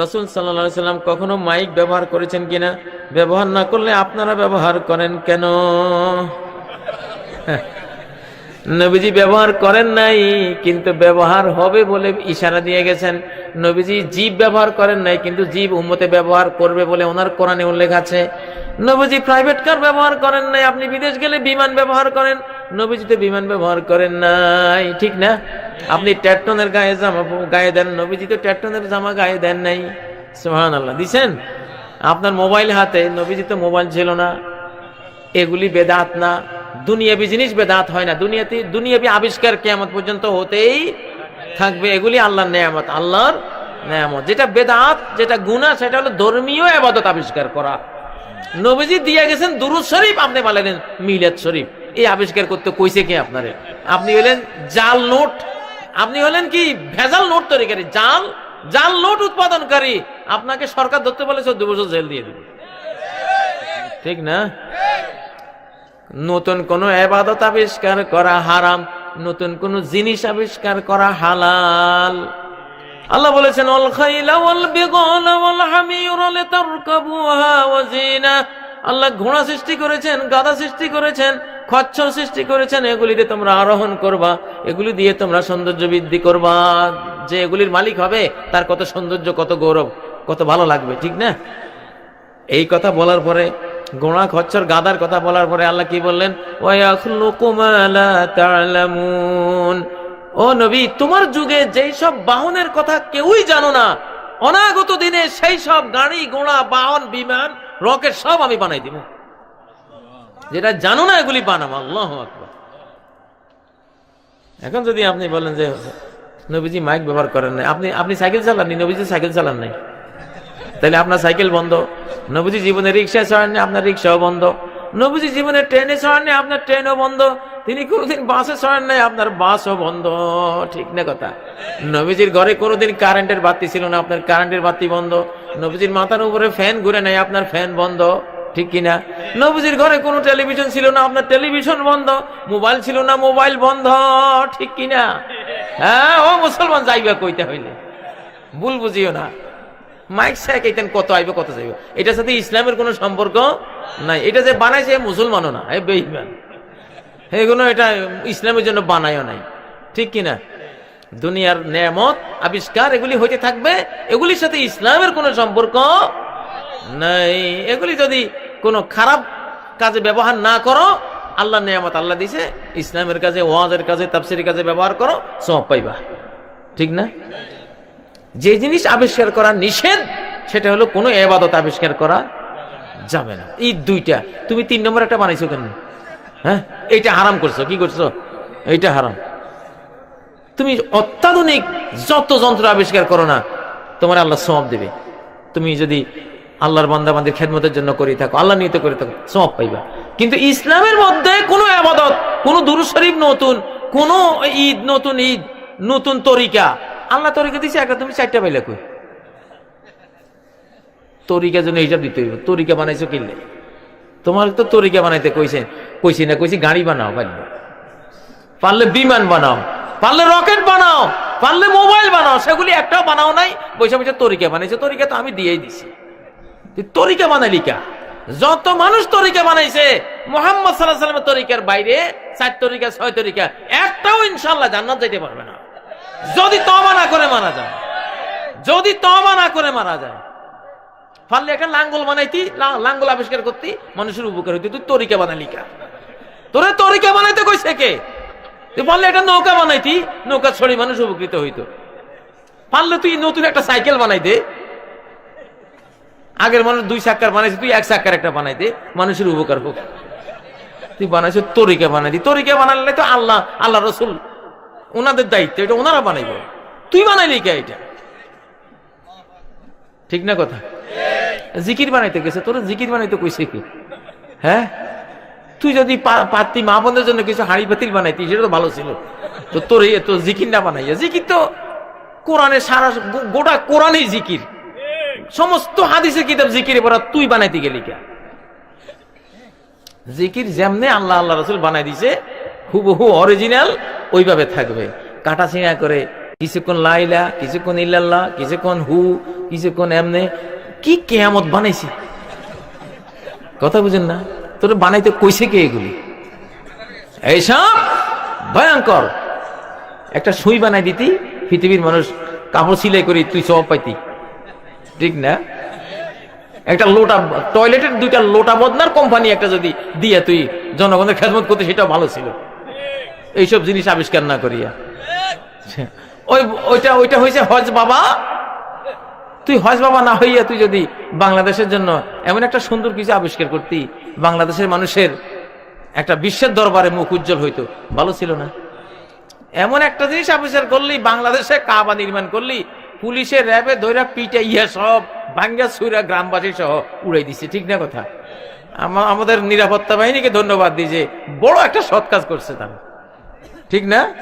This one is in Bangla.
রসুল সাল্লা সাল্লাম কখনো মাইক ব্যবহার করেছেন কিনা? ব্যবহার না করলে আপনারা ব্যবহার করেন কেন? নবীজি ব্যবহার করেন নাই, কিন্তু ব্যবহার হবে বলে ইশারা দিয়ে গেছেন। নবীজি জীব ব্যবহার করেন নাই, কিন্তু জীব উম্মতে ব্যবহার করবে বলে ওনার কোরআনে উল্লেখ আছে। নবীজি প্রাইভেট কার ব্যবহার করেন নাই, আপনি বিদেশ গেলে বিমান ব্যবহার করেন। নবীজি তো বিমান ব্যবহার করেন নাই, ঠিক না? আপনি ট্যাটনের গায়ে জামা গায়ে দেন, নবীজি তো ট্যাটনের জামা গায়ে দেন নাই। সোহান আল্লাহ দিছেন? আপনার মোবাইল হাতে নবীজি তো মোবাইল ছিল না। এগুলি বেদাত না। দুনিয়াবি জিনিস বেদাত হয় না। দুনিয়াতে দুনিয়াবি আবিষ্কার কেমন পর্যন্ত হতেই থাকবে। এগুলি আল্লাহর নেয়ামত আল্লাহর নেয়ামত। যেটা বেদাত, যেটা গুনাহ, সেটা হলো ধর্মীয় আবাদত আবিষ্কার করা। নবীজি দিয়ে গেছেন দুরুদ শরীফ, আপনি বলেন মিলাদ শরীফ। এই আবিষ্কার করতে কইছে কে আপনারে? আপনি হলেন জাল নোট। আপনি হলেন কি ভেজাল নোট তৈরিকারী? জাল জাল নোট উৎপাদনকারী। আপনাকে সরকার ধরতে বলে চোদ্দ বছর জেল দিয়ে দিবে। ঠিক না? নতুন কোন এবাদত আবিষ্কার করা হারাম, নতুন কোন জিনিস আবিষ্কার করা হালাল। আল্লাহ বলেছেন অল খাইলা ওয়াল বিগলা জিনা আল্লাহ ঘোড়া সৃষ্টি করেছেন গাদা সৃষ্টি করেছেন খচ্চর সৃষ্টি করেছেন, এগুলিতে তোমরা আরোহণ করবা। এগুলি দিয়ে তোমরা সৌন্দর্য বৃদ্ধি করবা। যে এগুলির মালিক হবে, তার কত সৌন্দর্য, কত গৌরব, কত ভালো লাগবে, ঠিক না? এই কথা বলার পরে গোড়া খচ্চর গাদার কথা বলার পরে আল্লাহ কি বললেন? ও নবী, তোমার যুগে যেই সব বাহনের কথা কেউই জানো না। অনাগত দিনে সেই সব গাড়ি, ঘোড়া, বাহন, বিমান, রকেট সব আমি বানাই দিব। যেটা জানো না এগুলি বানাবো আল্লাহ আকবার। এখন যদি আপনি বলেন যে, নবীজি মাইক ব্যবহার করেন নাই, আপনি আপনি সাইকেল চালাননি নবীজি সাইকেল চালান নাই। তাহলে আপনার সাইকেল বন্ধ। নবীজি জীবনে রিক্সায় চড়াননি আপনার রিক্সাও বন্ধ। নবীজি জীবনে ট্রেনে চড়াননি আপনার ট্রেনও বন্ধ। তিনি কোনোদিন বাসে চড়েন নাই, আপনার বাসও বন্ধ। ঠিক না কথা? নবীজির ঘরে কোনোদিন কারেন্টের বাতি ছিল না, আপনার কারেন্টের বাতি বন্ধ। নবীজির মাথার উপরে ফ্যান ঘুরে নাই, আপনার ফ্যান বন্ধ। ঠিক কিনা? নবীজির ঘরে কোনো টেলিভিশন ছিল না, আপনার টেলিভিশন বন্ধ, মোবাইল ছিল না, মোবাইল বন্ধ, ঠিক কিনা? হ্যাঁ ও মুসলমান যাইবা কইতে হইলে। ভুল বুঝিও না। মাইক সাহেব এখানে কত আইবে, কত যাইবে। এটার সাথে ইসলামের কোনো সম্পর্ক নাই। এটা যে বানাইছে মুসলমানও না, এ বেইমান এগুলো এটা ইসলামের জন্য বানায়ও নাই। ঠিক কিনা? দুনিয়ার নেয়ামত, আবিষ্কার, এগুলি হইতে থাকবে। এগুলির সাথে ইসলামের কোনো সম্পর্ক নাই। এগুলি যদি কোনো খারাপ কাজে ব্যবহার না করো আল্লাহ নেয়ামত আল্লাহ দিছে, ইসলামের কাজে, ওয়াজের কাজে, তাফসিরের কাজে ব্যবহার করো সব পাইবা। ঠিক না? যে জিনিস আবিষ্কার করা নিষেধ, সেটা হলো কোনো এবাদত আবিষ্কার করা যাবে না। এই দুইটা, তুমি তিন নম্বর একটা বানাইছো কেন? হ্যাঁ? এইটা হারাম করছ, কি করছ? এইটা হারাম। তুমি অত্যাধুনিক যত যন্ত্র আবিষ্কার করো না, তোমার আল্লাহ সব দেবে। তুমি যদি আল্লাহর বান্দাবান্দির খেদমতের জন্য করি থাকো, আল্লাহ নিয়ত করে থাকো সব পাইবা। কিন্তু ইসলামের মধ্যে কোনো আবাদত, কোনো দুরু শরীফ নতুন, কোনো ঈদ নতুন ঈদ, নতুন তরিকা, আল্লাহ তরিকা দিছে, একটা তুমি চারটা পাইলে কই? তরিকা জন্য হিসাব দিতে হইব। তরিকা বানাইছো কিনলে তোমার তো তরিকা বানাইতে কইছেন, কইছি না কইছি গাড়ি বানাও, পারলে। পারলে বিমান বানাও, পারলে রকেট বানাও, পারলে মোবাইল বানাও, সেগুলি একটাও বানাও নাই বৈশা বৈশা তরিকা বানাইছে। তরিকা তো আমি দিয়েই দিছি। তরিকা বানালি কা যত মানুষ তরিকা বানাইছে, মোহাম্মদ সাল্লাহ সাল্লামের তরিকার বাইরে চার তরিকা, ছয় তরিকা, একটাও ইনশাল্লাহ জান্নাত যাইতে পারবে না। যদি তবা না করে মারা যায়, যদি তবা না করে মারা যায়, পারলে একটা লাঙ্গল বানাইতি লাঙ্গল আবিষ্কার করতি, মানুষের উপকার হইতি তুই তরিকা বানালি কা তোরে তরিকা বানাইতে কইছে কে? তুই পারলে একটা নৌকা বানাইতি, নৌকা ছড়ি মানুষ উপকৃত হইতো। পারলে তুই নতুন একটা সাইকেল বানাই দে আগের মানুষ দুই চাক্কার বানাইছে, তুই এক চাক্কার একটা বানাই দে, মানুষের উপকার হোক। তুই বানাইছো তরিকা বানাই দি। তরিকা বানালে তো আল্লাহ আল্লাহ রসুল ওনাদের দায়িত্ব, এটা ওনারা বানাইব। তুই বানাইলি কে এটা? ঠিক না কথা? জিকির বানাইতে গেছে, তোর জিকির বানাইতে কইছে কি? হ্যাঁ? তুই যদি পাতি মা বোনদের জন্য কিছু হাড়ি পাতিল বানাইতি, সেটা তো ভালো ছিল। তো তোর তো জিকির না বানাইয়া, জিকির তো কোরআনে সারা গোটা কোরআনেই জিকির। সমস্ত হাদিসের কিতাব জিকিরে পড়া তুই বানাইতে গেলি কে? জিকির যেমনে আল্লাহ আল্লাহ রসুল বানাই দিছে, হুবহু অরিজিনাল ওইভাবে থাকবে। কাটা ছিঁড়া করে কিছুক্ষণ লাইলা কিছুক্ষণ ইল্লাল্লাহ, কিছুক্ষণ হু, কিছুক্ষণ এমনে। কি কেয়ামত বানাইছে? কথা বুঝেন না? তোর বানাইতে কইছে কে এগুলি? এইসব ভয়ঙ্কর। একটা সুই বানাই দিতি, পৃথিবীর মানুষ কাপড় সিলাই করি, তুই সব পাইতি। ঠিক না? একটা লোটা, টয়লেটের দুইটা লোটা বদনার কোম্পানি একটা যদি দিয়ে তুই জনগণের খেদমত করতে, সেটাও ভালো ছিল। এইসব জিনিস আবিষ্কার না করিয়া। ওই, ওইটা ওইটা হয়েছে হজ বাবা। তুই হজ বাবা না হইয়া তুই যদি বাংলাদেশের জন্য এমন একটা সুন্দর কিছু আবিষ্কার করতি, বাংলাদেশের মানুষের একটা বিশ্বের দরবারে মুখ উজ্জ্বল হইতো, ভালো ছিল না? এমন একটা জিনিস আবিষ্কার করলি, বাংলাদেশে কাবা নির্মাণ করলি পুলিশের র্যাবে ধৈরা পিটে ইয়া সব ভাঙ্গা সুইরা গ্রামবাসী সহ উড়াই দিছে, ঠিক না কথা? আমা- আমাদের নিরাপত্তা বাহিনীকে ধন্যবাদ দিই যে বড় একটা সৎ কাজ করছে তারা। ঠিক না?